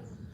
más.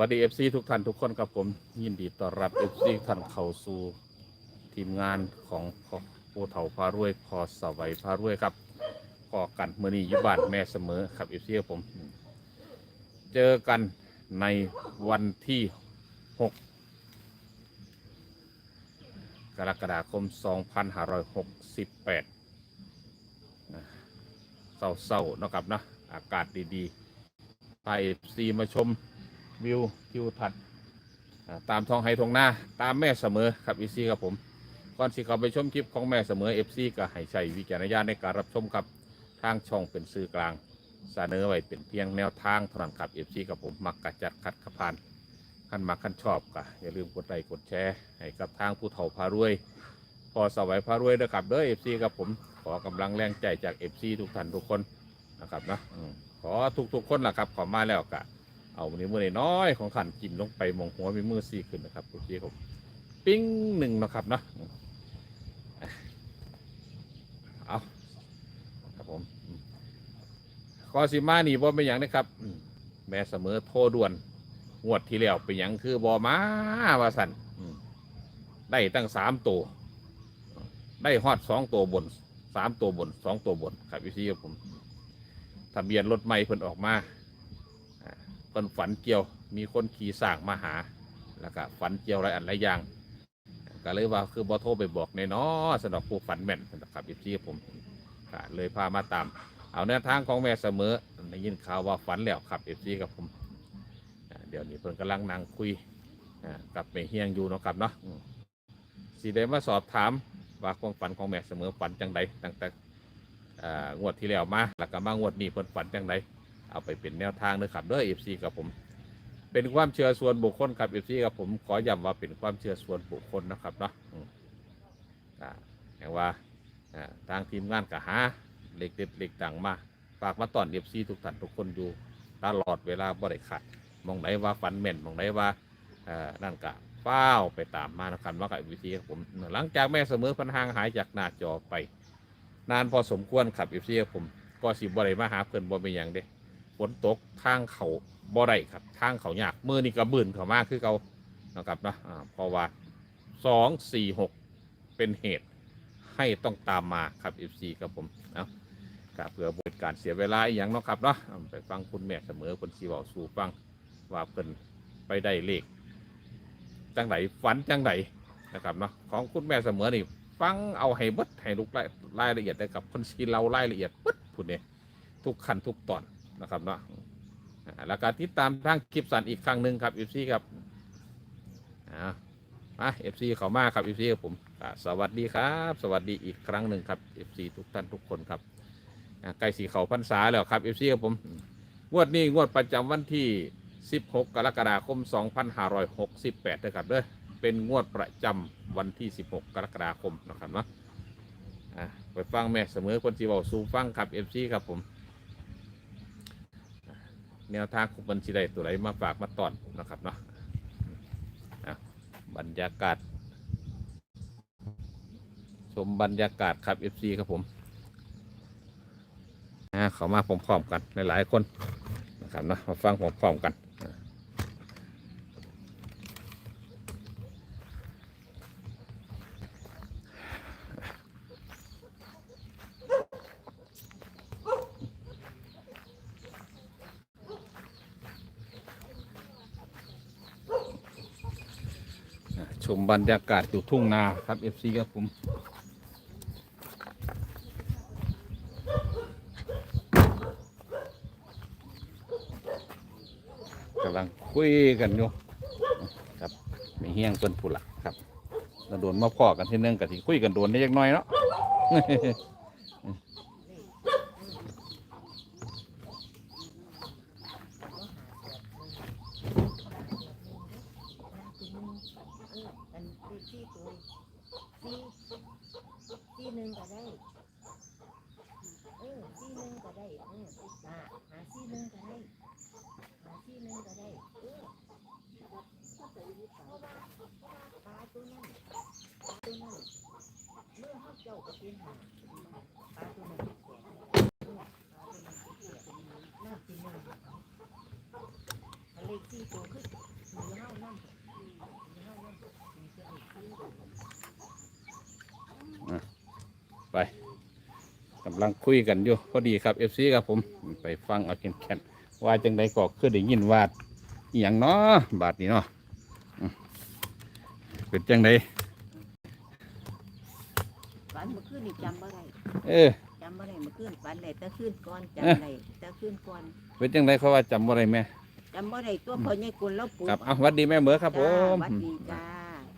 วัสดี FC ทุกท่านทุกคนครับผมยินดีต้อนรับ FC ท่านเข้าสู่ทีมงานของพ่อโอเถาพารวยพอสวัยพารวยครับพอกันเมื่อนี้ยุบานแม่เสมอครับ FC ครับผม เจอกันในวันที่ 6 กรกฎาคม 2568นะเศร้าๆเนะครับนะอากาศดีๆพา FC มาชม วิวทิวทัศน์ตามท้องไห้ทองหน้าตามแม่เสมอครับอีซีครับผมก่อนที่เขาไปชมคลิปของแม่เสมอเอฟซีก็ให้ใช้วิจารณญาณในการรับชมครับทางช่องเป็นสื่อกลางเสนอไว้เป็นเพียงแนวทางเท่านั้นครับเอฟซีกับผมมักกระจัดคัดขพานขั้นมักขั้นชอบก็อย่าลืมกดไลค์กดแชร์ให้กับทางผู้เฒ่าพารวย พอสวัยพารวยเด้อครับเด้อเอฟซีกับผมขอกำลังแรงใจจากเอฟซีทุกท่านทุกคนนะครับนะอืมขอทุกๆคนล่ะครับขอมาแล้วกะ เอาวันนี้มือน้อยของขันกินลงไปมองหัวมีมือสี่ขึ้นนะครับทุกทีผมปิ้งหนึ่งนะครับเนาะเอาครับผมคอสิมานี่บ่เป็นอย่างนะครับ แม่เสมอโทษด่วนงวดที่แล้วเป็นอย่างคือบอมาว่าสันได้ตั้งสามตัว ได้ฮอดสองตัวบนสามตัวบนสองตัวบน ครับพี่ซีครับผมทะเบียนรถไม่เพิ่นออกมา พิ่นฝันเกี่ยว มีคนขี่สร้างมาหา แล้วก็ฝันเกี่ยวอะไรอันหลายอย่างก็เลยว่าคือบอโทรไปบอกในน้อสำหรับผู้ฝันแม่นนะครับอีซีผมก็เลยพามาตาม เอาแนวทางของแม่เสมอได้ยินข่าวว่าฝันแล้วครับเอฟซีกับผมเดี๋ยวนี้เพิ่นกำลังนั่งคุยกับแม่เฮียงอยู่เนาะครับเนาะสีได้มาสอบถามว่าความฝันของแม่เสมอฝันจังใดตั้งแต่อ่างวดที่แล้วมาแล้วก็มางวดนี้เพิ่นฝันจังใด เอาไปเป็นแนวทางนะครับเด้อเอฟซีกับผม เป็นความเชื่อส่วนบุคคลครับเอฟซีกับผมขอย้ำว่าเป็นความเชื่อส่วนบุคคลนะครับเนาะอ่าอย่างว่าทางทีมงานก็หาเหล็กเด็ดเหล็กดังมาฝากมาตอนเอฟซีทุกท่านทุกคนอยู่ตลอดเวลาบ่ได้ขาดมองไหนว่าฟันแม่นมองไหนว่าเอ่อนั่นกะเฝ้าไปตามมานะครับว่ากับวิธีกับผมหลังจากแม่เสมอพันหางหายจากหน้าจอไป นานพอสมควรครับเอฟซีผมก็สิบ่ได้มาหาเพิ่นบ่เป็นอย่างเด้ ฝนตกทางเขาบ่ได้ครับ ทางเขายากมือนี่กระบืนเขามากคือเขานะครับเนาะเพราะว่าสองสี่หกเป็นเหตุให้ต้องตามมาครับ FC ครับผมเอาครับเพื่อบริการเสียเวลาอย่างเนาะครับเนาะไปฟังคุณแม่เสมอคนสีบอกสู่ฟังว่าเพิ่นไปได้เลขจังไหนฝันจังไหนนะครับเนาะของคุณแม่เสมอนี่ฟังเอาให้บดให้ลูกรายรายละเอียดได้กับคนสีเรารายละเอียดบดพูดเนี่ยทุกขั้นทุกตอน นะครับเนาะแล้วการติดตามทางคลิปสั้นอีกครั้งหนึ่งครับ FC ครับอ่ามาเอฟซีเขามากครับเอฟซีผมอ่าสวัสดีครับ สวัสดีอีกครั้งหนึ่งครับเอฟซีทุกท่านทุกคนครับใกล้สีเขาพรรษาแล้วครับเอฟซีครับผมงวดนี้งวดประจำวันที่ 16 กรกฎาคม 2568นะครับเด้อเป็นงวดประจำวันที่ 16 กรกฎาคมนะครับเนาะอ่าไปฟังแม่เสมอคนสีบอกสู่ฟังครับเอฟซีครับผม แนวทางของบัญชีใดตัวไหนมาฝากมาตอนนะครับเนาะบรรยากาศ ชมบรรยากาศครับ FC ครับผมอะเขามาพร้อมๆกันหลายๆคนนะครับเนาะมาฟังพร้อมๆกันอะ ชม บรรยากาศอยู่ทุ่งนาครับเอฟซีครับผมกำลังคุยกันอยู่ครับไม่เฮี้ยงเพิ่นผู้หลักครับเราโดนมาพอกันที่นึงกับที่คุยกันโดนได้ยังน้อยเนาะ อันที่ที่ตัวที่ที่หนึ่งก็ได้ เออที่หนึ่งก็ได้เออหาหาที่หนึ่งก็ได้หาที่หนึ่งก็ได้เออปลาตัวนั้นปลาตัวนั้นเมื่อเขาเจ้าก็เป็นหาปลาตัวนั้นเป็นแก่เออปลาตัวนั้นเป็นแก่น้ำที่หนึ่ง ทะเลที่ตัวขึ้นมือเฮาน้ำไปกำลังคุยกันอยู่ พอดีครับเอฟซีครับผม ไปฟังเอาแคนแคนว่าจังใดก็คือได้ยินว่าอหย่างเนาะบาทนี้เนาะอืมเป็นจังใดฝันเมื่อคืนนี่จำบ่ได้เออจำบ่ได้เมื่อคืนฝันได้แต่คืนก่อนเอ๊ะจำได้แต่คืนก่อนเป็นจังใดเขาว่าจำบ่ได้แม่ จำบ่ได้ตัวพ่อใหญ่กุลแล้วปลูกครับเอาหวัดดีแม่เหมือครับผจ้าม หวัดดีจ้า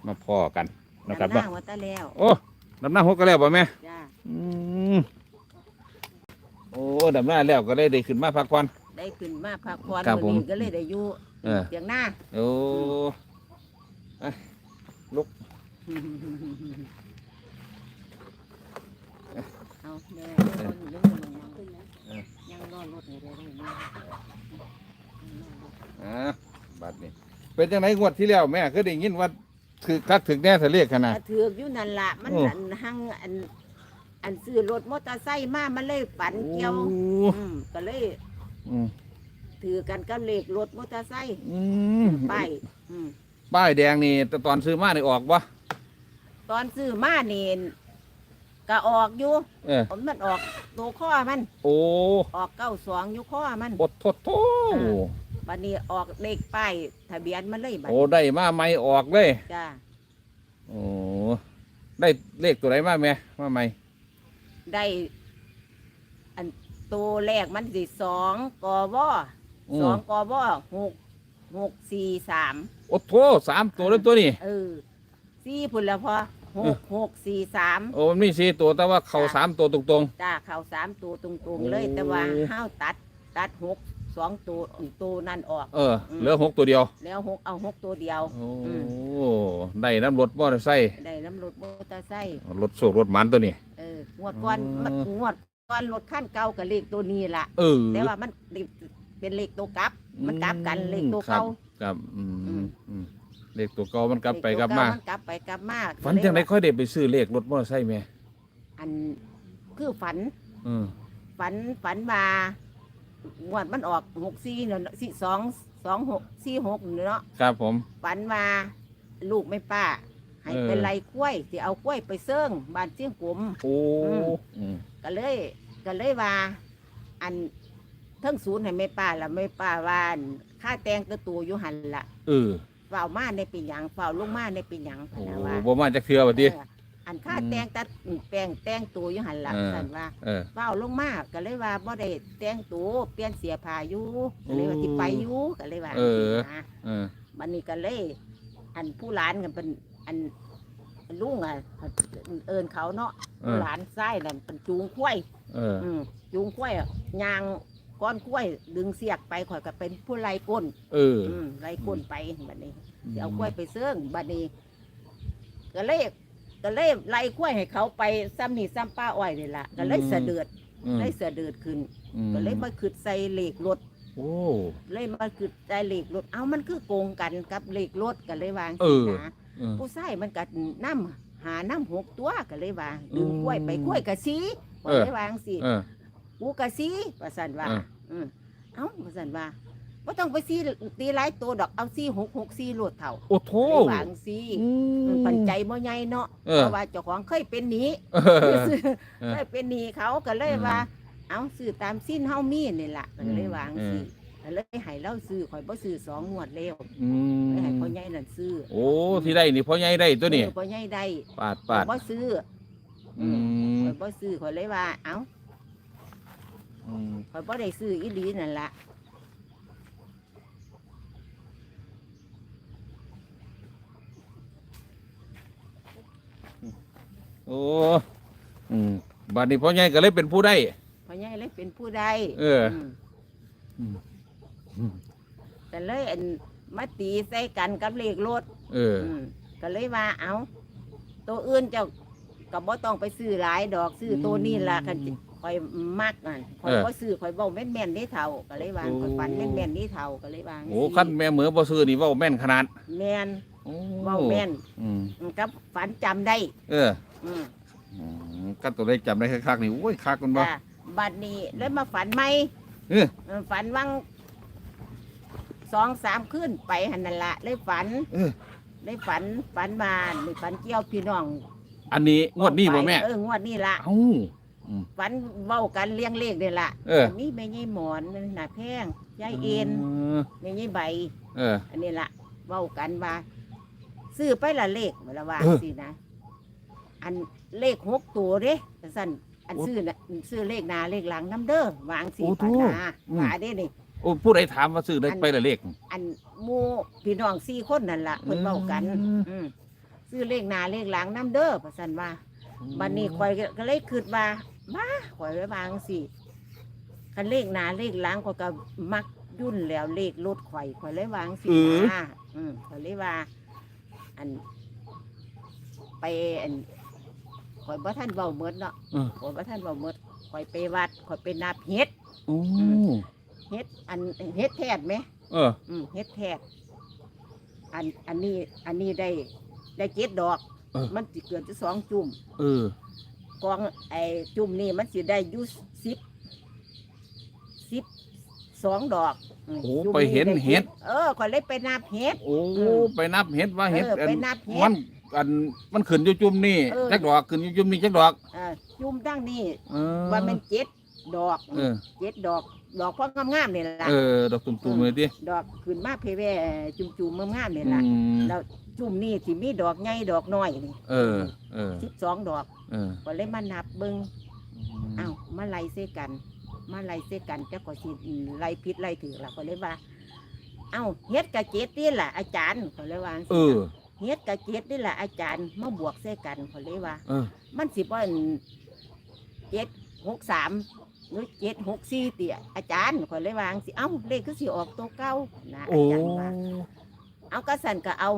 มาพอกันนะครับหน้าเนาะหัวตาแล้วโอ้ดำหน้าหกก็แล้วป่ะแม่จ้าอืมโอ้ดำหน้าแล้วก็เลยได้ขึ้นมาพักผ่อน ได้ขึ้นมาพักผ่อนครับผมมื้อนี้ก็เลยได้อยู่เออ เสียงหน้า โอ้เอาแม่เรื่องเรื่องมันยังขึ้นนะเออยังรอรถอยู่เลยเลยนะ อ่าบัดนี้ เป็นจังไหนงวดที่แล้วแม่ก็ได้ยินว่าถือคักถึงแน่ทะเลขขนาด ถือกอยู่นั่นล่ะมันโอ้ อันหังอัน อันซื้อรถมอเตอร์ไซค์มามันเลยฝันเกี่ยวโอ้อืมก็เลยอืมถือกันกับเลขรถมอเตอร์ไซค์อืมไปอืมป้ายแดงนี่แต่ตอนซื้อมานี่ออกปะตอนซื้อมานี่ก็ออกอยู่เออผมมันออกตัวข้อมัน โอ้ออกเก้าสองอยู่ข้อมันบดทดโท บัดนี้ออกเลขป้ายทะเบียนมันเลยบัดโอ้ได้มาไม่ออกเลยจ้าโอ้ได้เลขตัวไหนมาแม่มาไม่ได้ อันตัวแรกมันสิสองกบอืสอมงกบหกหกสี่สามโอ้โทสามตัวแล้วตัวนี้เออสี่พุ่นละพอหกหกสี่สามโอ้มันมีสี่ตัวแต่ว่าเข่าจ้ะสามตัวตรงจ้าเข่าสามตัวตรงๆเลยโอ้แต่ว่าห้าวตัดตัดหก สองตัวตัวนั่นออกๆเออเหลือหกตัวเดียว แล้วหกเอาหกตัวเดียว โอ้อื ได้น้ำรถมอเตอร์ไซค์ได้น้ำรถมอเตอร์ไซค์รถโศกรถหมันตัวนี้ เอองวดก่อนอืมมันงวดก่อนรถขั้นเก่ากับเลขตัวนี้ล่ะ เออแต่ว่ามันเป็นเลขตัวกลับ มันกลับกันเลขตัวเก่า ครับอืมอืม อืมเลขตัวเก่ามันกลับไปเลขกลับตัวมานกลับไปกลับมาฝันจังไดเลยว่าค่อยได้ไปซื้อเลขรถมอเตอร์ไซค์แม่อันคือฝัน อืมฝันฝันมา งวดมันออกหกสี่เนาะสี่สองสองหกสี่หกเนาะครับผม ฝันมาลูกไม่ป้า ให้เออ เป็นไรกล้วยสิเอากล้วยไปเซิ่งบ้านเชียงกลม โอ้อืมอืมก็เลยก็เลยว่า อันเทั้งศูนย์ให้ไม่ป้าละไม่ป้าว่าอันค่าแตงตัวตัวอยู่หันละเออเฝ้ามาในปีหยังเฝ้าลงมาในปีหยังโอ้นะว่าบ่มาจากเทือบัดนี้เออ อันค่าอืมแตงตัดแปลงแตงตัวอยู่หันละเออสันว่าเออเฝ้าลงมาก็เลยว่าบ่ได้แต่งตัวเปลี่ยนเสียผ้าอยู่ก็เลยว่าโอ้สิไปอยู่ก็เลยว่าเออนะ เออ มันนี่ก็เลย อันผู้หลานกันเป็นอันลุงอะเอินเขาเนาะเอผู้อหลานไส้นั่นเป็นจูงข้วย เออ อืมจูงข้วยอะยางก้อนข้วย ดึงเสียกไปข่อยก็เป็นผู้ไล่ก้นเอออืมไล่ก้นไปบัดนี้สิเอาข้วยไปเสื่องบัดนี้ ก็เลย ก็เลยไล่ข้วยให้เขาไปซ้ำนี่ซ้ำป้าอ้อยนี่ล่ะก็เลยเสะเดือดอืมเลยเสะเดือดขึ้น อืมก็เลยมาขึ้นใส่เหล็กรถ โอ้ เลยมาขึ้นใส่เหล็กรถ เอามันคือโกงกันกับเหล็กรถกันเลยวางเออนะเออ ผู้ชายมันก็น้ำหาน้ำหกตัวกันเลยว่าดึงอืมกล้วยไปกล้วยกะซีเออเลยวางสิ เออ กูกะซีประสันว่าเอออื มเอ้าประสันว่า ว่าต้องไปซีตีหลายตัวดอกเอาซีหกหกซีโหลดเท่าโอ้โถเลยวางซีอืมันมปันใจบ่ใหญ่เนาะเออ เพราะว่าเจ้าของเคยเป็นหนี้เออ เออเคยเป็นหนี้เขาก็เลยว่า เอาซื้อตามสิ้นเฮามีนี่ล่ะก็เลยวางสิอืมเอเลยให้เราซื้อข่อยบ่ซื้อสองงวดแล้วอืเลยให้มพ่อใหญ่นั่นซื้อโอ้ที่ได้นี่พ่อใหญ่ได้ตัวนี้เออพ่อใหญ่ได้ปาดปาดข่อยบ่ซื้ออืมข่อยบ่ซื้อข่อยเลยว่า เอ้าอืมข่อยบ่ได้ซื้ออีหลีนั่นล่ะ โอ้อืมบัดนี้พ่อใหญ่ก็เลยเป็นผู้ได้ พ่อใหญ่เลยเป็นผู้ใดเออมอื มอืมแต่เลยอันมาตีใส่กันกับเลขรถเออมก็เลยว่าเอ้าตัวอื่นเจ้าก็บ่ต้องไปซื้อหลายดอกซื้อตัวนี้ล่ะคันข่อยมักนั่นข่อยเออบ่ซื้อข่อยเว้าแม่นๆนี่เท่าก็เลยว่าโอ้ข่อยฝันแม่นๆนี่เท่าก็เลยว่าโอ้ขั้นแม่เหมือบ่ซื้อนี่เว่าแม่นขนาดแม่นโอ้เว้าแม่นอืมกับฝันจำได้ เออ อืมอืมกันตัวได้จำได้คักๆนี่โอ้ยคักกันบ่ จ้ะบัดนี้แล้วมาฝันไหมเออเออฝันวังสองสามคืนไปหันนั่นละเลยฝันเออเลยฝันฝันมาเลยฝันเกี่ยวพี่น้องอันนี้งวดนี้บ่แม่เอองวดนี้ละเอ้า ฝันเว้ากันเลี้ยงเลขนี่ละเออมีแม่ยี่หมอนหน้าแพงยายเอ็นแม่ยี่ใบ เออ อันนี้ละเว้ากันว่าซื้อไปละเลขเวลาว่าเออ สินะ อันเลขหกตัวเด้สั่นอันโอ้ซื้อน่ะซื้อเลขหน้าเลขหลังน้ำเด้อวางสีโอ้ปาโธ่นาอืม ว่าเด้นี่ โอ้ผู้ใดถามว่าซื้อได้อัน ไปละเลข อันหมู่พี่น้องสี่คนนั่นละเพิ่นเว้ากันอืม อืมซื้อเลขหน้าเลขหลังน้ำเด้อประสันว่า บัดนี้ข่อยก็เลยคิดว่ามาข่อยไว้วาจั่งสิคันเลขหน้าเลขหลังข่อยก็มักยุ่นแล้วเลขรถข่อยข่อยเลยวาจั่งสิเออนะอืมข่อยเลยว่า อัน ไปอัน ข่อยบ่ท่านเว้าหมดเนาะเออ ข่อยบ่ท่านเว้าหมดข่อยไปวัดข่อยไปนับเฮ็ดโอ้เฮ็ดอันเฮ็ดแท้ไหม เออ อืมเฮ็ดแทกอันอันนี้อันนี้ได้ได้เจ็ดดอก เออ มันสิเกิดจะสองจุ่มเออ กองไอ้จุ่มนี่มันสิได้อยุสิบสิบสองดอกมโอ้จุ่มไปเห็นด้เห็ดเออข่อยเลยไปนับเห็ด โอ้ อืมไปนับเห็ดว่าเห็ดเออไปนับเห็ด มัน อันมันขึ้นอยู่จุ่มนี่เออ จักดอกขึ้นอยู่จุ่มนี่จักดอกเออจุ่มตั้งนี่เออว่ามันเจ็ดดอกเออเจ็ดดอก ดอกพองามๆนี่ล่ะ เออดอกตุ่มๆเลยดิดอกขึ้นมาเพเวจุ่มๆงามๆนี่อืล่ะมแล้วจุ่มนี่ที่มีดอกใหญ่ดอกน้อยนี่เออ เออสิบสองดอก เออก็เลยมานับเบิงอ้าวมาไล่เสกัน มาไล่เสกันเจ้าก็สิไล่พิษไล่ถือละก็เลยว่า เอ้าเฮ็ดกะเจ็ดนี่ล่ะอาจารย์ก็เลยว่าเออ เฮ็ดกะเจ็ดนี่ล่ะอาจารย์มาบวกเสกันก็เลยว่าเออมันสิบ่อันเจ็ดหกสามหรือเจ็ดหกสี่เตี่ยอาจารย์ก็เลยวาจั่งสิเอ้าเลขก็สิออกตัวเก้านะโอ้อาจารย์ว่าเอากระสันก็เอา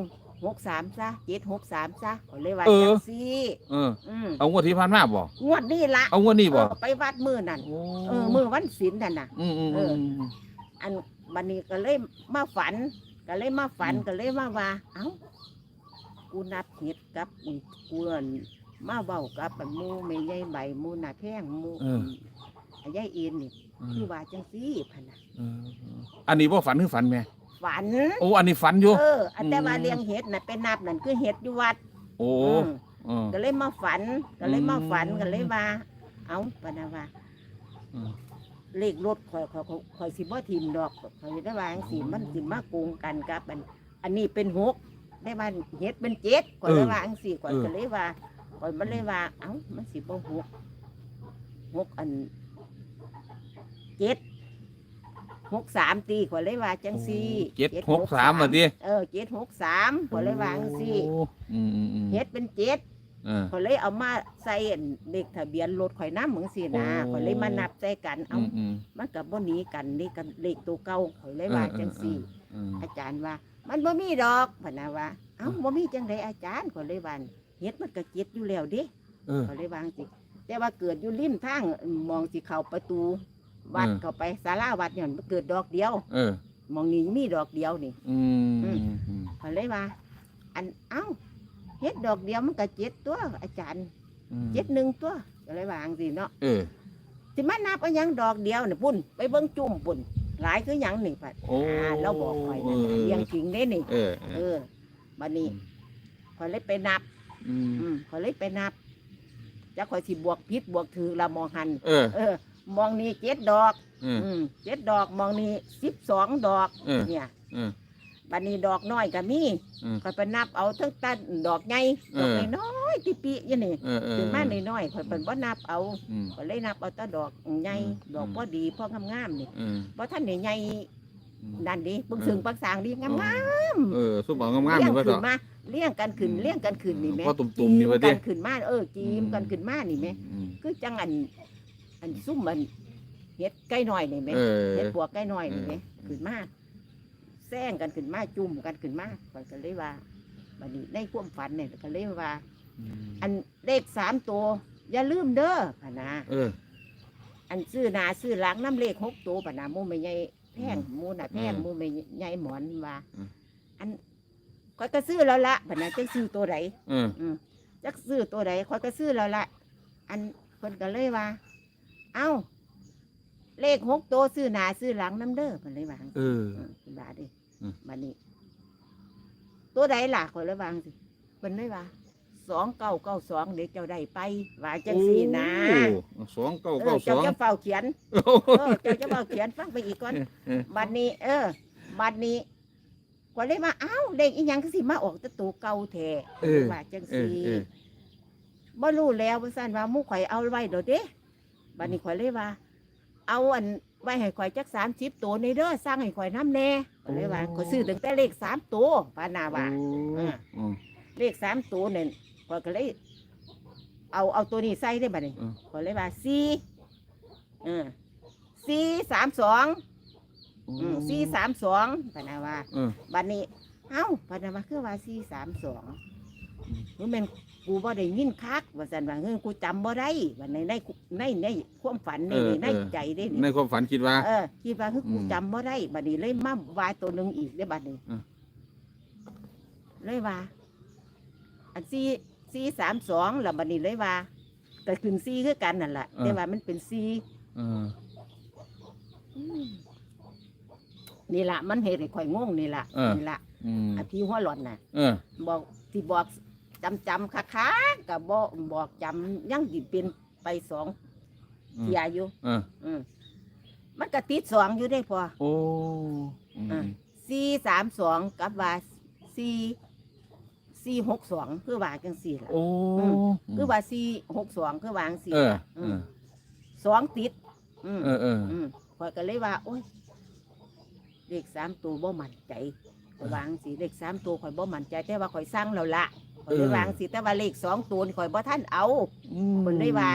หกสามซะเจ็ดหกสามซะก็เลยว่าเออจังสี่เอออืมเอางวดที่ผ่านมาบ่งวดนี้ละเอางวดนี้บ่เออไปวัดมือนั่นโอ้เออมือวันศีลนั่นน่ะ อืมอืมเออือมอันบันนี้ก็เลยมาฝัน ก็เลยมาฝันอืม ก็เลยมาว่า เอ้า กูนับเห็ดกับกูอั่นมาเว้ากับอันหมูไม่ใหญ่ใบหมูหน้าแพงหมูอันยายเอ็นนี่คือว่าจังซี่พะนะเอออันนี้บ่ฝันคือฝันแม่ฝัน โอ้อันนี้ฝันอยู่ เอออันแต่ว่าอืม เลี้ยงเห็ดน่ะเป็นนับนั่นคือเห็ดอยู่วัดโอ้อืมเออก็เลยมาฝันก็เลยมาฝันอืม ก็เลยว่า เอ้าปะนะว่าอืม เลขรถข่อยข่อยข่อยข่อยสิบ่ทีมดอกข่อยได้ว่าจังสิมันสิมาโกงกันกับอันอันนี้เป็นหก ได้ว่าเฮ็ดเป็นเจ็ดข่อยได้ว่าจังสิข่อยก็เลยว่าข่อยมันเลยว่า เอ้ามันสิบ่หกหกอันเจ็ดหกสามตีข่อยเลยว่าจังสี่เจ็ดหกสามอะดิเออเจ็ดหกสามข่อยเลยว่าจังสี่โอ้อืมอืมอืมเฮ็ดเป็นเจ็ด เออข่อยเลยเอามาใส่อันเลขทะเบียนรถข่อยน้ำเหมือนสินะโอ้ ข่อยเลยมานับใส่กันเอาอืมอืม มันกับบ่หนีกันนี่กันเลขตัวเก่าข่อยเลยว่าจังสี่ เอออาจารย์ว่า มันบ่มีดอกพะนะว่าเอ้าบ่มีจังไดอาจารย์ข่อยเลยว่าเฮ็ดมันก็เจ็ดอยู่แล้วเด้เออข่อยเลยว่าจังสิแต่ว่าเกิดอยู่ริมทางมองสิเข้าประตูวัดเออเข้าไปศาลาวัดเนี่ยมันเกิดดอกเดียว เออ มองนี่มีดอกเดียวนี่อืมอือืมมอืมข่อยเลยว่า อันเอ้าเฮ็ดดอกเดียวมันก็เจ็ดตัว อาจารย์อืมเจ็ดหนึ่งตัวก็เลยว่าจังสิเนาะเออ สิมานับเอาหยังดอกเดียวนี่ปุ่นไปเบิ่งจุ่มปุ่น หลายคือหยังนี่พัดโอ้อ่าเราบอกข่อยนั่นน่ะเลี้ยงจริงเด้นี่ เออเออบัดนี้ข่อยเลยไปนับ อืมอืมข่อยเลยไปนับจะข่อยสิบวกพิษบวกถือละมองหัน เออเออ มองนี่เจ็ดดอก เออ อืมเจ็ดดอกมองนี่สิบสองดอก เออ เนี่ย เออ บัดนี้ดอกน้อยก็มีเออก็ไปนับเอาทั้งตันดอกใหญ่เอดออกน้อยๆติปีอยังนี่เออเออถึงมาน้อยๆข่อยเป็นบ่นับเอาอืม ข่อยเลยนับเอาแต่ดอกใหญ่อืม ดอกพอดีพองามๆนี่เออบ่ท่านได้ใหญ่อืมดันดีปึงสึงปักสางดีงามเออซุปเอาๆงามๆเลี้นี่ยงว่าขึ้เถนอะมาเลี้ยงกันขึ้นอืมเลี้ยงกันขึ้นนี่แม่พอตุ่มๆนี่ว่าจีติมกันขึ้นมาเออจีมอืมกันขึ้นมานี่แม่อืมคือจังอัน อันซุ่มมันเฮ็ดใกล้น้อยนี่แม่เออ เฮ็ดปวกใกล้น้อยนี่เออแม่ขึ้นมา แซงกันขึ้นมาจุ่มกันขึ้นมาข่อยก็เลยว่าบัดนี้ในความฝันเนี่ยก็เลยว่า อันเลขสามตัวอย่าลืมเด้อพะนะเออ อันซื้อหนาซื้อหลังน้ำเลขหกตัวพะนะหมูไม่ใหญ่แพงอืมหมูน่ะแพงอืมหมูไม่ใหญ่หมอนว่าอืม อันข้อยก็ซื้อแล้วละพะนะจักซื้อตัวใดเออ อืมจักซื้อตัวใดข้อยก็ซื้อแล้วละอันเพิ่นก็เลยว่า เอ้า เลขหกตัวซื้อหนาซื้อหลังน้ำเด้อเพิ่นเลยวาจั่งเออ อืมเป็นบาทดิอื ม บัดนี้ ตัวใดล่ะข้อยเลยวาจั่งสิเพิ่นเลยว่าสองเก้าเก้าสองเด็กเจ้าได้ไปว่าจังสี่นะโอ้สองเก้าเอเก้าอสเจ้าองจะเฝ้าเขียนเออเจ้าจะเฝ้าเขียนฟังไปอีกก่อน เออ บัดนี้ เออ บัดนี้ก็เลยว่าอ้าวเลขอีหยังก็สิมาออกแตะตัวเก่าแท้เออว่าจังเอสีอเออบ่รู้แล้วว่าซั่นว่าหมู่ข่อยเอาไว้เดอกเด้บัดนี้ข่อยเลยว่า เอาอัน ไว้ให้ข่อยจัก30ตัวในเด้อสร้างให้ข่อยนํแน่ก็เลยว่าข่อยซื้อตั้งแต่เลข3ตัวปานาว่าโอ้อ่าอืม เลข3ตัวนั่นข่อยก็เลยเอาเอาตัวนี้ใส่ได้บัดนี้อืม ข่อยเลยว่า4เออ432อืมสี่สามสองปานาว่าเออบัดนี้ เอ้าปานาว่าคือว่าสี่สามสองอืมนี่แม่น กูบ่ได้ยินคักว่าซั่นว่าเฮ้ยกูจำบ่ได้ว่าในในในในความฝันในในในใจเด้ในนี่ความฝันคิดว่า เออคิดว่าคือกูอืมจำบ่ได้บัดนี้เลยมาวายตัวหนึงอีกเด้บัดนี้อืมเลยว่า อันสี่สี่สามสองแล้วบัดนี้เลยว่าก็ขึ้นสี่คือกันนั่นแหละแต่ว่ามันเป็นสี่เอออืมนี่ละมันเห็นให้ข่อยงงนี่ละเออ นี่ละอืมอันที่หัวหล่อนน่ะ เออ บอกที่บอก จำจำคักๆกับบอกบอกจำยังดิเป็นไปสองอืมเทียอยู่เอออืมมันก็ติดสองอยู่ได้พอโอ้อืมอะสี่สามสองกับว่าสี่สี่หกสองคือว่าจังสี่ละโอ้อืมคือว่าสี่หกสองคือวาจังสี่เออล่ะเอมอสองติด อืมเออเอออืมข่อยก็เลยว่า โอ้ยเลขสามตัวบ่มั่นใจข่อยวาจังสิเลขสามตัวข่อยบ่มั่นใจแต่ว่าข่อยสร้างแล้วละ ข่อยเลยวาจังสิแต่ว่าเลขสองตัวนี่ข่อยบ่ท่านเอาคนเลยวา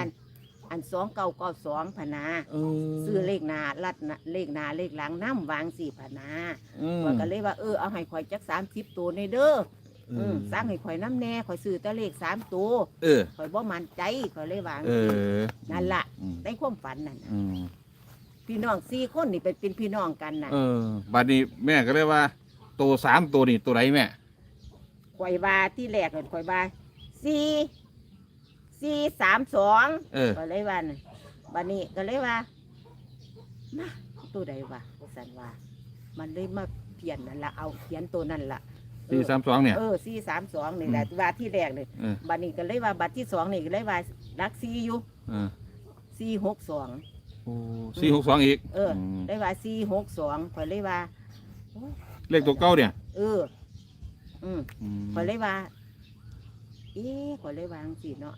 อันสองเก้าเก้าสองพะนาเออซื้อเลขหนาลัดนะเลขหนาเลขหลังน้ำวางสี่พะนาอืมข่อยก็เลยว่าเออเอาให้ข่อยจักสามสิบตัวในเด้อเออือมสร้างให้ข่อยน้ำแน่ข่อยซื้อแต่เลขสามตัวเออ ข่อยบ่มั่นใจข่อยเลยวาจังเอสิอนั่นล่ะอืมในความฝันนั่นน่ะอืมพี่น้องสี่คนนี่เป็นเป็นพี่น้องกันน่ะ เออบัดนี้แม่ก็เลยว่า ตัวสามตัวนี่ตัวไหนแม่ ข่อยว่าที่แรกเลยข่อยว่าสี่สี่สามสองเออ ก็เลยว่าน่ะบัดนี้ก็เลยว่ามาตัวใดวะสันว่า มันเลยมาเขียนนั่นละเอาเขียนตัวนั่นละสี่สามสองเนี่ย เออสี่สามสองนี่แหละว่าที่แรกเลยเออ บัดนี้ก็เลยว่าบัดที่สองนี่ก็เลยว่ารักสี่อยู่เออสี่หกสองโอ้สี่หกสองอีกเออมเลยว่าสี่หกสองข่อยเลยว่า เลขตัวเก้าเนี่ย เออ อืมอืมข่อยเลยว่า เอ๊ะข่อยเลยวาจังสิเนาะ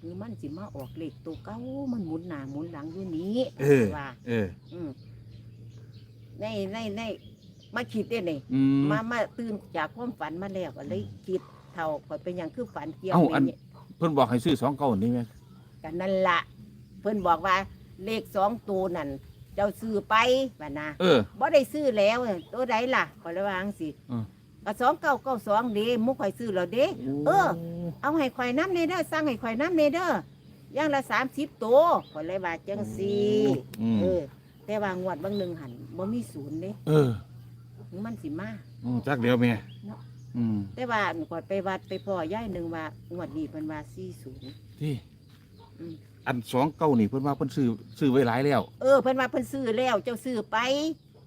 หรือมันสิมาออกเลขตัวเก้ามันหมุนหน้าหมุนหลังอยู่นี้เออ ว่า เออ อืมในในในมาคิดได้นี่อืม มามาตื่นจากความฝันมาแล้วก็เลยคิดเท่าข่อยเป็นอย่างคือฝันเกี่ยวเอ้าในอัน นี่เพิ่นบอกให้ซื้อสองเก้านี่ไหมกันนั่นละเพิ่นบอกว่าเลขสองตัวนั่นเจ้าซื้อไปบ่านะ เออ บ่ได้ซื้อแล้วตัวใดล่ะข่อยเลยวาจังสิอืม ก็สองเก้าเก้าสองเด้หมุกข่อยซื้อแล้วเด้เออ เอาให้ข่อยน้ำเนเด้อสร้างให้ข่อยน้ำเนเด้อย่างละสามสิบตัวข่อยเลยว่าจังสี่อืม เออ แต่ว่างวดบางหนึ่งหันบ่มีศูนย์เด้เออมันสิมา อืมจักเดียวแม่เนาะ อืมแต่ว่าข่อยไปวัดไปพ่อย่ายหนึ่งว่างวดนี้เพิ่นว่าสี่ศูนย์ ที่อืม อันสองเก้านี่เพิ่นว่าเพิ่นซื้อซื้อไว้หลายแล้ว เออเพิ่นว่าเพิ่นซื้อแล้วเจ้าซื้อไป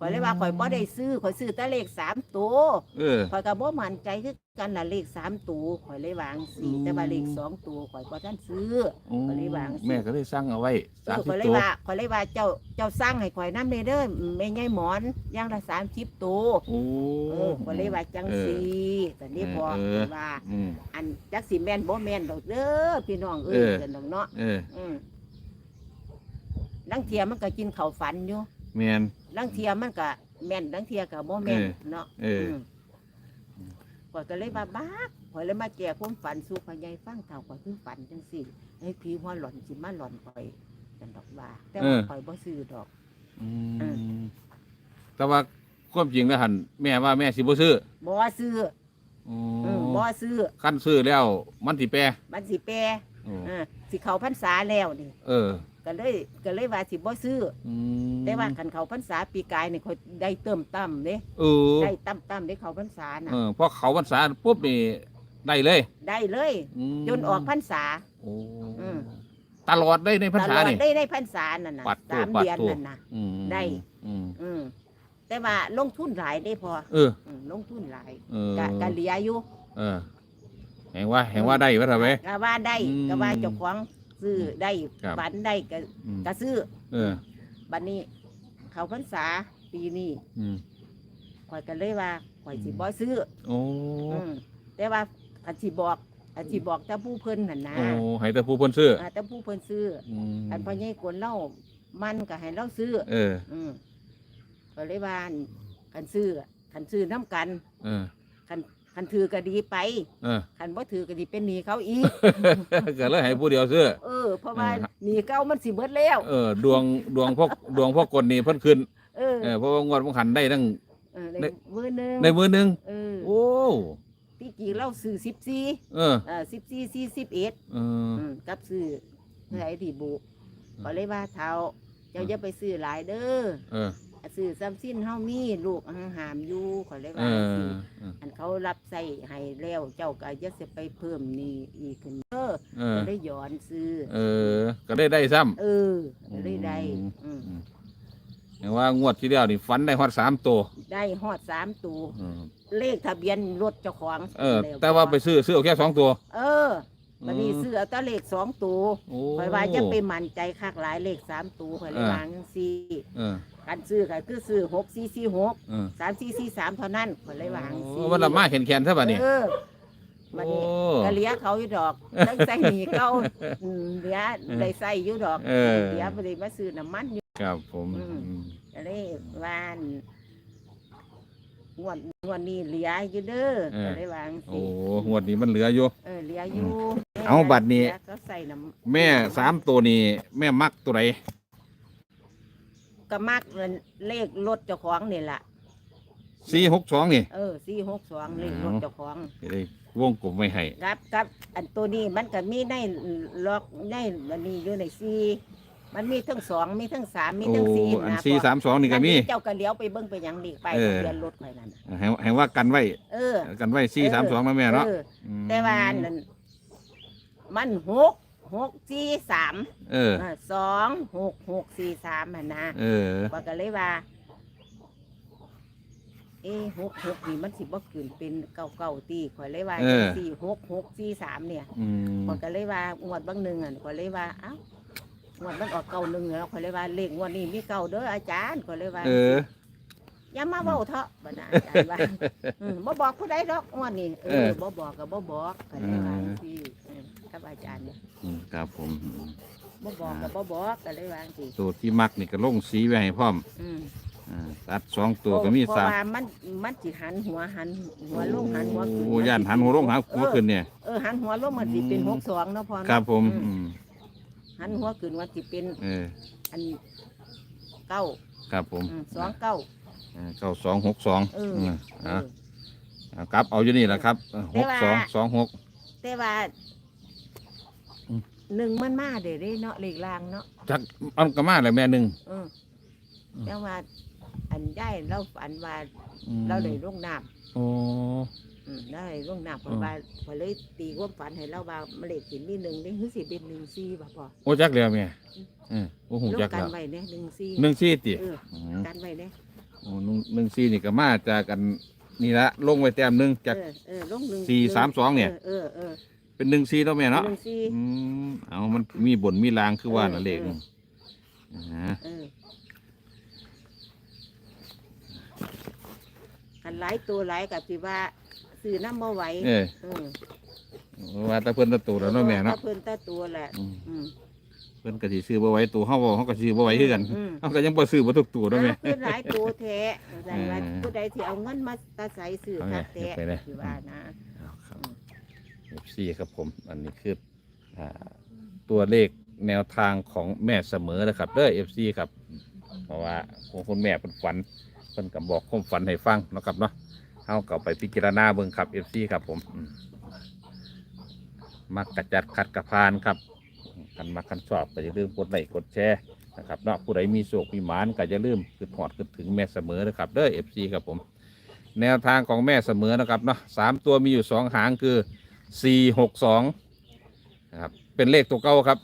ข่อยข่อยเลยว่าข่อยบ่ได้ซื้อข่อยซื้อแต่เลขสามตัวเออ ข่อยก็บ่มั่นใจคือกันน่ะเลขสามตัวข่อยเลยวางสี่อืม แต่ว่าเลขสองตัวข่อยบ่ทันซื้อโอ้ก็เลยวางสิ แม่ก็เลยสั่งเอาไว้เอสามอสิบข่อยเลยตัวว่าข่อยเลยว่าเจ้าเจ้าสร้างให้ข่อยนำเด้อแม่ใหญ่หมอนอย่างละ30ตัวโอ้ เออข่อยเลยว่าจังซี่แต่นี่พอเออ ข่อยว่า อืม อันจักสิแม่นบ่แม่นดอกเด้อพี่น้องเอ้ยเออ กันดอกเนาะเออ อืมลังเทียมันก็กินข้าวฝันอยู่ แมน ลังเทียมันก็แม่นลังเทียก็บ่แม่นเออเนาะเออมข่อยก็เลยว่าบ้าข่อยเลยมาแก้ความฝันสู่พ่อใหญ่ฟังเท่าข่อยคือฝันจังซี่ให้ผีหัวหล่อนสิมาหล่อนข่อยกันดอกว่า แต่ว่าข่อยบ่ซื้อดอก อืเอมแต่ว่าความจริงแล้วหันแม่ว่าแม่สิบ่ซื้อบ่ซื้อโอ้เออบ่ซื้อขั้นซื้อแล้วมันสิแปรมันสิแปรโอ้เออสิเข้าพรรษาแล้วนี่ เออ ก็เลยก็เลยว่าสิบ่ซื้ออืมแต่ว่าคันเข้าพรรษาปีกายนี่ข่อยได้เติมตั้มเด้เออได้ตั้มตั้มได้เข้าพรรษาน่ะ เออพอเขาพรรษาปุ๊บนี่ได้เลยได้เลยอืมจนออกพรรษา โอ้อืม ตลอดได้ในพรรตษาลอดนี่ ได้ในพรรษานั่นน่ะปัดตัวสามปัดเดือนตัว นั่นน่ะ อืมได้ อืมอืมแต่ว่าลงทุนหลายได้พอเอออืมลงทุนหลายเออกะกะเหลียอยู่ เออแหงว่าแหงว่าได้ว่าทำไมกะว่าได้อืมกะว่าเจ้าของ ซื้อได้ครับ ฝันได้กะอืมกะซื้อเออ บัดนี้ เขาพรรษาปีนี้อืม ข่อยก็เลยว่าข่อยสิอืม บ่ซื้อโอ้อืมแต่ว่าอันสิบอกอันสิบอกแต่ผู้เพิ่นนั่นนะโอ้ให้แต่ผู้เพ้นซื้ออ่าแต่ผู้เพิ่นซื้ออืมอันพ่อใหญ่กวนเล่ามันก็ให้เราซื้อ เออ อืมก็เลยว่าอั่นคันซื้อคันซื้อน้ำกันเออ คัน คันถือก็ดีไปเออ คันบ่ถือก็ดีเป็นหนี้เขาอีก ก็เลยให้ผู้เดียวซื้อ เออ เพราะว่าเออหนี้เก่ามันสิเบิดแล้ว เออ ดวงดวงพวกดวงพวกคนนี่เพิ่นขึ้นเออเออเพราะว่างวดพวกหันได้ตั้ง เออได้ได้มือหนึงในมือหนึงเออโอ้ที่จริงเราซื้อ14เออเอ่อ14 41เออ อืมกับซื้อเพื่อให้ดีบุก็เลยว่าเฒ่าเจ้าอย่าไปซื้อหลายเด้อ เออ ซื้อซ้ำสิ้นเฮามีลูกหามอยู่ขอเลยเอว่าอสิเอออันเขารับใส่ให้แล้วเจ้าก็จะสิไปเพิ่มหนี่อีกขึ้นเออเออ ก็ได้ย้อนซื้อ เออ ก็ได้ได้ซ้ำเออก็ได้ได้อืมอืมเห็นว่างวดที่แล้วนี่ฝันได้ฮอดสามตัวได้ฮอดสามตัวเออเลขทะเบียนรถเจ้าของเออล้แต่ว่าไปซื้อซื้อเอาแค่สองตัว เออ วันนี้ซื้อเอาแต่เลขสองตัวโอ้คอยว่าจะไปมั่นใจคักหลายเลขสามตัวคอยเลยเออวางสี่เออการซื้อก็คือซื้อหกสี่สี่หกเออสามสี่สี่สามเท่านั้นคอยเลยวางโอ้สี่มันละมาแขนแขนๆซะบัดนี้เออวันนี้ โอ้ ก็เหลี้ยเขาอยู่ดอกตั้งใจหนีเก้าอืมเหลี้ยได้ใส่อยู่ดอกเออ เหลี้ยไปเลยมาซื้อน้ำมันอยู่ ครับผมอืมอืมก็เลยว่าน งวดงวดนี้เหลี้ยอยู่เด้อก็เลยวางโอ้สิงวดนี้มันเหลืออยู่ เออเหลี้ยอยู่เอาบัดนี้เหลี้ยก็ใส่น้แม่สามตัวนี้แม่มักตัวไหนำก็มักเลขรถเจ้าของนี่แหละสี่หกสองนี่ เออสี่หกสองเลขรถเจ้าของ จะได้วงกลมไม่ให้ ครับครับอันตัวนี้มันก็มีในล็อกในมันมีอยู่ในสี่ มันมีทั้งสองมีทั้งสามมีโอ้ทั้งสี่อันนะสี่พ่อสามสองนี่ก็มี เจ้าก็เลี้ยวไปเบิ่งไปหยังดีไปเออ ทะเบียนรถไปนั่นน่ะแห่งแห่งว่ากันไว้เออกันไว้สี่สามสองนะแม่เนาะออมแต่ว่านั่นมันหกหกสี่สามเออ อ่าสองหกหกสี่สามอะนะ เออ ว่าก็เลยว่า เอ้หกหกนี่มันสิบ่ขึ้นเป็นเก้าเก้าตีข่อยเลยว่าเออ สี่หกหกสี่สามเนี่ยอืมข่อยก็เลยว่างวดบางหนึ่งอะข่อยเลยว่าเอ้า งวดมันออกเก้าหนึ่งแล้วข่อยเลยว่าเลขงวดนี้มีเก้าเด้ออาจารย์ข่อยเลยว่าเออ อย่ามาเว้าเถอะบัดน่ะอาจารย์ว่าอืมบ่บอกผู้ใดดอกงวดนี้เอเอออบ่บอกก็บ่บอกก็เลยว่าสิเออครับอาจารย์เนี่ยอืมครับผมบ่บอกก็บ่บอกก็เลยว่าสิตัวที่มักนี่ก็ลงสีไว้ให้พร้อมอืม อ่าตัดสองตัวก็มีเพราะสามว่ามันมันสิหันหัวหันหัวลงหันหัวขึ้นโอ้ย่านหันหัวลงหาหัวขึ้นเนี่ย เออหันหัวลงมันสิเป็นอืม หกสองเนาะพ่อเนาะครับผมอือืม หันหัวขึ้นว่าสิเป็นเอออันเก้าครับผมอืมสองเก้าอ่าเก้าสองหกสองเอออื มเออะออ่ากลับเอาอยู่นี่แหละครับเออหแต่กว่าสองสองหก แต่ว่าอืม หนึ่งมันมาเด้เด้เนาะเลขลางเนาะจักเอันกระมาเลยแม่หนึ่ง เอออืมแต่ว่า อันได้เราฝันว่าอืมเราเลยลงน้โอ้ำ อืมเราเลยลงน้ำเพราะว่าพอเลยตีความฝันให้เราว่าเมล็ดสิมีหนึ่งนี่คือสิเป็นหนึ่งซี่บ่พอโอ้จักแล้วแม่เออโอ้หูลงจักกันแล้วไว้เนี่ยหนึ่งซี่หนึ่งสี่ติเอออืมกันไว้เนี่ยโอ้หนึ่งหนึ่งสี่นี่ก็มาจากกันนี่ละลงไว้แต้มหนึ่งจาก เออเออลงหนึ่งสี่สามสองเนี่ย เออเออเป็นหนึ่งสี่แล้วแม่เออเนาะหนึ่งสี่ อืมเอามันมีบนมีรางคือว่าน่ะเออเลขเออ อ่าฮะเอออันหลายตัวหลายกับสิว่า ซื้อน้ำมาไหวเออเออว่าแตะเพิ่นแตะตูแล้วเนาะแม่เนาะถ้เพิ่นแตาตัวแหละอืม อืม เพิ่นก็สิซื้อบ่ไหว้ตัวเฮาบ่เฮาก็ซื้อบ่ไหว้คือกันอืม เฮาก็ยังบ่ซื้อบ่ทุกตัวเนาะแม่อ่าคือหลายตัวแท้แต่ว่าเออผู้ใดที่เอาเงินมาตาใส่ซื้อเอาไงคักแท้เก็บไปเลยสิว่านะ เอาครับ FC ครับผม อันนี้คืออ่าตัวเลขแนวทางของแม่เสมอนะครับเด้อ FC ครับ เพราะว่าของคุณแม่เป็นฝันเพิ่นก็บอกความฝันให้ฟังเนาะครับเนาะ เฮาก็ไปพิจารณาเบิ่งครับ FC ครับผมมมักกระจัดขัดกระพานครับคันมักคันชอบก็อย่าลืมกดไลค์กดแชร์นะครับเนาะผู้ใดมีโชคมีหมานก็อย่าลืมคือหอดคือถึงแม่เสมอนะครับเด้อ FC ครับผม แนวทางของแม่เสมอนะครับเนาะสามตัวมีอยู่สองหางคือสี่หกสองนะครับเป็นเลขตัวเก่าครับ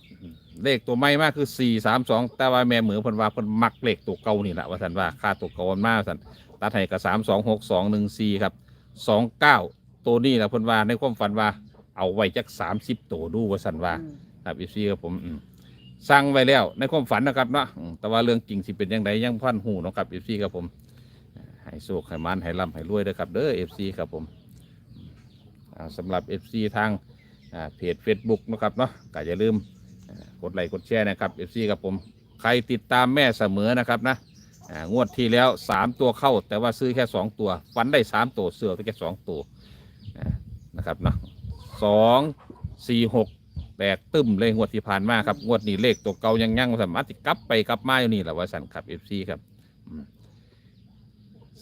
เลขตัวใหม่มากคือสี่สามสองแต่ว่าแม่เหมือเพิ่นว่าเพิ่นมักเลขตัวเก่านี่แหละว่าสันว่าค่าตัวเก่ามันมากสันตัดให้กับสามสองหกสองหนึ่งสี่ครับสองเก้าตัวนี้แหละเพิ่นว่าในความฝันว่า เอาไว้จักสามสิบตัวดูว่าสันว่าอืมครับอีซีครับผมอืมสั่งไว้แล้วในความฝันนะครับเนาะอืมแต่ว่าเรื่องจริงสิเป็นยังไงยังพันหูเนาะครับอีซีครับผมให้โชคให้มันให้ร่ำให้รวยเด้อครับเด้อเอฟซีครับผมอ่าสำหรับเอฟซีทางอ่าเพจ Facebook นะครับเนาะก็อย่าลืมอ่า กดไลค์กดแชร์นะครับเอฟซีครับผมใครติดตามแม่เสมอนะครับนะงวดที่แล้วสามตัวเข้า แต่ว่าซื้อแค่สองตัวฟันได้สามตัวเสือไปแค่สองตัวนะครับเนาะสองสี่หกแตกตึมเลยงวดที่ผ่านมาครับงวดนี้เลขตัวเก่ายังยั่งสามารถที่กลับไปกลับมาอยู่นี่แหละว่าสันครับเอฟซีครับ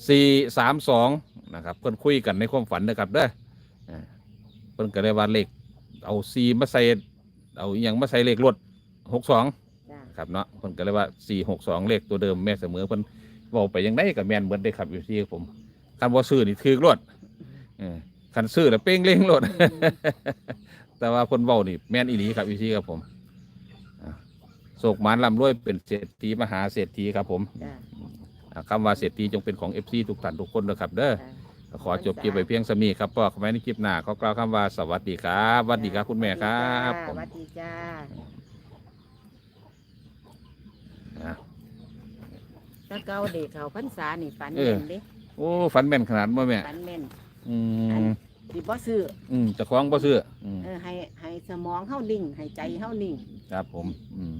สี่สามสองนะครับเพิ่นคุยกันในความฝันนะครับเด้อเพิ่นก็เลยว่าเลขเอาซีมาใส่ เอาอหย่างมาใส่เลขรถหกสองจ้ะครับเนาะเพิ่นก็เลยว่าสี่หกสองเลขตัวเดิมแม่เสมอเพิ่นบอกไปยังได้กับแมนเบิร์ดได้ครับเอฟซีผมคันว่าซื้อนี่ถือรถเออคันซื้อแล้วเป้งเล่งรถอืมแต่ว่าคนเบานี่แม่นอีหลีครับอีซี่ครับผมอะโศกหมานลำรวยเป็นเศรษฐีมหาเศรษฐีครับผมจ้ะอะคำว่าเศรษฐีจงเป็นของเอฟซีทุกท่านทุกคนนะครับเด้อ จ้ะ ขอจบคลิปไปเพียงสมีครับพ่อขอไว้ในคลิปหน้าขอกล่าวคำว่าสวัสดีครับสวัสดีครับคุณแม่ครับผสมวัสดีจ้าอะถ้าเก่าเด็กเขาพรรษานี่ฝันเออเห็นเด้โอ้ฝันแม่นขนาดบ่แม่ฝันแม่นอืมสิบ่ซื้ออืมเจะคล้าของบ่ซื้ออืมเออให้ให้สมองเฮานิ่งให้ใจเฮานิ่ง ครับผม อืม